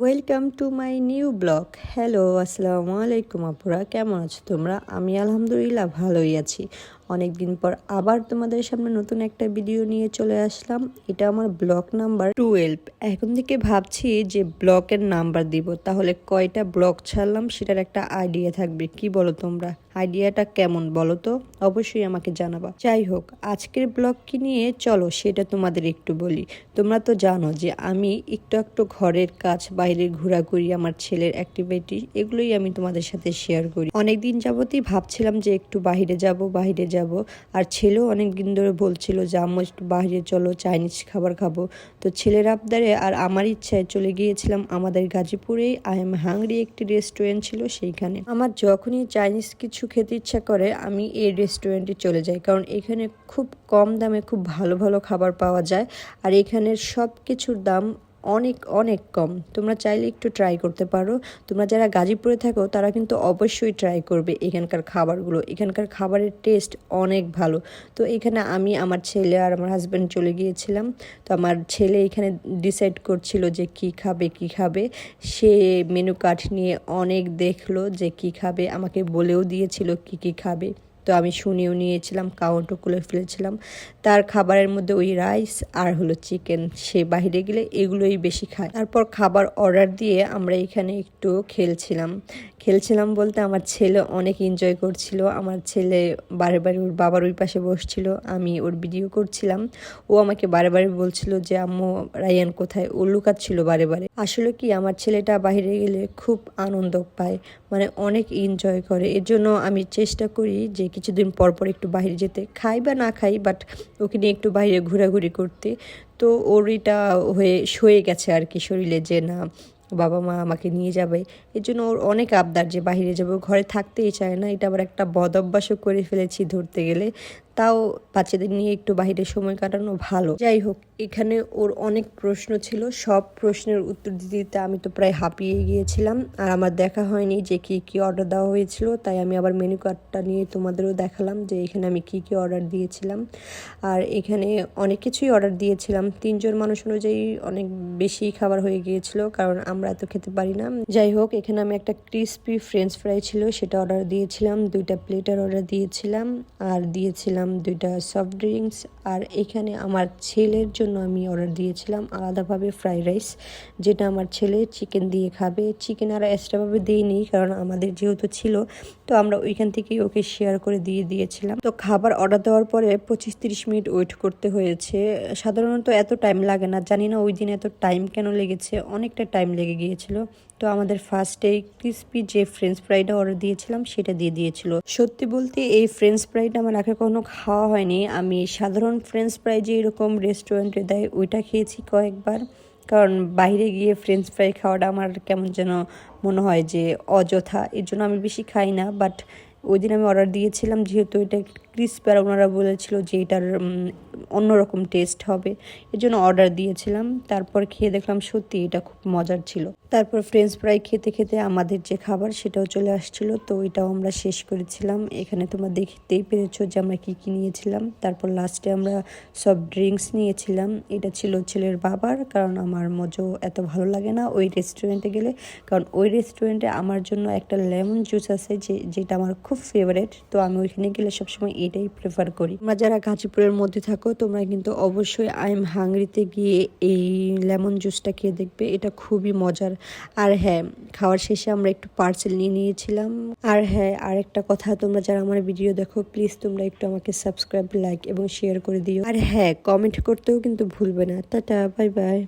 Welcome to my new blog hello আসসালামু আলাইকুম, আপুরা। কেমন আছো তোমরা? আমি আলহামদুলিল্লাহ ভালোই আছি। অনেক দিন পর আবার তোমাদের সামনে নতুন একটা ভিডিও নিয়ে চলে আসলাম। এটা আমার ব্লক নাম্বার টুয়েলভ এখন থেকে ভাবছি যে ব্লকের নাম্বার দিব। তাহলে কয়টা ব্লক ছাড়লাম সেটার একটা আইডিয়া থাকবে। কি বলো তোমরা? আইডিয়াটা কেমন বলো তো? অবশ্যই আমাকে জানাবা। যাই হোক, আজকের ব্লগ কি নিয়ে? চলো সেটা তোমাদের একটু বলি। তোমরা তো জানো যে আমি একটু একটু ঘরের কাজ বাইরের ঘোরাঘুরি, আমার ছেলের অ্যাক্টিভিটি এগুলোই আমি তোমাদের সাথে শেয়ার করি। অনেকদিন যাবতই ভাবছিলাম যে একটু বাইরে যাব বাইরে যাব আর ছেলেও অনেক দিন ধরে বলছিল যে, আম্মু, একটু বাইরে চলো, চাইনিজ খাবার খাব। তো ছেলের আবদারে আর আমার ইচ্ছায় চলে গিয়েছিলাম আমাদের গাজীপুরেই। আই এম হাংরি একটি রেস্টুরেন্ট ছিল সেইখানে। আমার যখনই চাইনিজ কিছু খেতে ইচ্ছা করে, আমি এই রেস্টুরেন্টে চলে যাই। কারণ এখানে খুব কম দামে খুব ভালো ভালো খাবার পাওয়া যায়। আর এখানের সব কিছুর দাম অনেক অনেক কম। তোমরা চাইলে একটু ট্রাই করতে পারো। তোমরা যারা গাজীপুরে থাকো, তারা কিন্তু অবশ্যই ট্রাই করবে এখানকার খাবারগুলো। এখানকার খাবারের টেস্ট অনেক ভালো। তো এখানে আমি আমার ছেলে আর আমার হাজব্যান্ড চলে গিয়েছিলাম। তো আমার ছেলে এখানে ডিসাইড করছিল যে কি খাবে কি খাবে। সে মেনু কার্ড নিয়ে অনেক দেখল যে কি খাবে। আমাকে বলেও দিয়েছিল কি কি খাবে। তো আমি শুনেও নিয়েছিলাম, কাউন্টও খুলে ফেলেছিলাম। তার খাবারের মধ্যে ওই রাইস আর হলো চিকেন সে বাইরে গেলে এগুলোই বেশি খায়। তারপর খাবার অর্ডার দিয়ে আমরা এখানে একটু খেলছিলাম। খেলছিলাম বলতে আমার ছেলে অনেক এনজয় করছিল। আমার ছেলে বারে বারে ওর বাবার ওই পাশে বসছিল, আমি ওর ভিডিও করছিলাম। ও আমাকে বারে বারে বলছিল যে, আম্মু, রায়ান কোথায়? ও লুকাচ্ছিল বারে বারে। আসলে কি, আমার ছেলেটা বাইরে গেলে খুব আনন্দ পায় মানে অনেক এনজয় করে। এর জন্য আমি চেষ্টা করি যে কিছুদিন পর পর একটু বাইরে যেতে। খাই বা না খাই বাট ওকে নিয়ে একটু বাইরে ঘোরাঘুরি করতে। তো ওর এটা হয়ে, সয়ে গেছে আর কি শরীরে যে, না, বাবা মা আমাকে নিয়ে যাবে। এর জন্য ওর অনেক আবদার যে, বাহিরে যাবে, ঘরে থাকতেই চায় না। এটা আবার একটা বদ অভ্যাসও করে ফেলেছি ধরতে গেলে। তাও বাচ্চাদের নিয়ে একটু বাইরে সময় কাটানো ভালো। যাই হোক, এখানে ওর অনেক প্রশ্ন ছিল। সব প্রশ্নের উত্তর দিতে দিতে আমি তো প্রায় হাঁপিয়ে গিয়েছিলাম। আর আমার দেখা হয়নি যে কি কি অর্ডার দেওয়া হয়েছিল। তাই আমি আবার মেনু কার্ডটা নিয়ে তোমাদেরও দেখালাম যে এখানে আমি কি কি অর্ডার দিয়েছিলাম। আর এখানে অনেক কিছুই অর্ডার দিয়েছিলাম। তিনজন মানুষ অনুযায়ী অনেক বেশি খাবার হয়ে গিয়েছিল, কারণ আমরা এত খেতে পারি না। যাই হোক, এখানে আমি একটা ক্রিসপি ফ্রেঞ্চ ফ্রাই ছিল, সেটা অর্ডার দিয়েছিলাম। দুইটা প্লেটার অর্ডার দিয়েছিলাম। আর দিয়েছিলাম দুইটা সফট ড্রিঙ্কস আর এখানে আমার ছেলের জন্য আমি অর্ডার দিয়েছিলাম আলাদাভাবে ফ্রাইড রাইস যেটা আমার ছেলে চিকেন দিয়ে খাবে। চিকেন আর এক্সট্রাভাবে দিইনি, কারণ আমাদের যেহেতু ছিল, তো আমরা ওইখান থেকেই ওকে শেয়ার করে দিয়ে দিয়েছিলাম। তো খাবার অর্ডার দেওয়ার পরে পঁচিশ তিরিশ মিনিট ওয়েট করতে হয়েছে। সাধারণত এত টাইম লাগে না, জানি না ওই দিন এত টাইম কেন লেগেছে, অনেকটা টাইম লেগে গিয়েছিল। তো আমাদের ফার্স্টে ক্রিসপি যে ফ্রেঞ্চ ফ্রাইটা অর্ডার দিয়েছিলাম, সেটা দিয়ে দিয়েছিল। সত্যি বলতে এই ফ্রেঞ্চ ফ্রাইটা আমার আগে কখনো খাওয়া হয়নি। আমি সাধারণ ফ্রেঞ্চ ফ্রাই যে এরকম রেস্টুরেন্টে দেয়, ওইটা খেয়েছি কয়েকবার। কারণ বাইরে গিয়ে ফ্রেঞ্চ ফ্রাই খাওয়াটা আমার কেমন যেন মনে হয় যে অযথা। এর জন্য আমি বেশি খাই না বাট ওই দিন আমি অর্ডার দিয়েছিলাম, যেহেতু এটা ক্রিস্প আর ওনারা বলেছিল যে এটার অন্যরকম টেস্ট হবে। এর জন্য অর্ডার দিয়েছিলাম। তারপর খেয়ে দেখলাম সত্যি এটা খুব মজার ছিল। তারপর ফ্রেঞ্চ ফ্রাই খেতে খেতে আমাদের যে খাবার সেটাও চলে আসছিল। তো এটাও আমরা শেষ করেছিলাম। এখানে তোমরা দেখতেই পেরেছ যে আমরা কী কী নিয়েছিলাম। তারপর লাস্টে আমরা সব ড্রিঙ্কস নিয়েছিলাম। এটা ছিল ছেলের বাবার, কারণ আমার মজো এত ভালো লাগে না ওই রেস্টুরেন্টে গেলে। কারণ ওই রেস্টুরেন্টে আমার জন্য একটা লেমন জুস আছে যে, যেটা আমার খুব ফেভারেট তো আমি ওইখানে গেলে সবসময় এটাই প্রেফার করি। তোমরা যারা গাজীপুরের মধ্যে থাকো, তোমরা কিন্তু অবশ্যই আই এম হাংরিতে গিয়ে এই লেমন জুসটা খেয়ে দেখবে, এটা খুবই মজার। আর হ্যাঁ খাওয়ার শেষে আমরা একটু পার্সেল নিয়ে নিয়েছিলাম। আর হ্যাঁ আর একটা কথা, তোমরা যারা আমার ভিডিও দেখো প্লিজ তোমরা একটু আমাকে সাবস্ক্রাইব লাইক এবং শেয়ার করে দিও। আর হ্যাঁ কমেন্ট করতেও কিন্তু ভুলবে না। Tata bye bye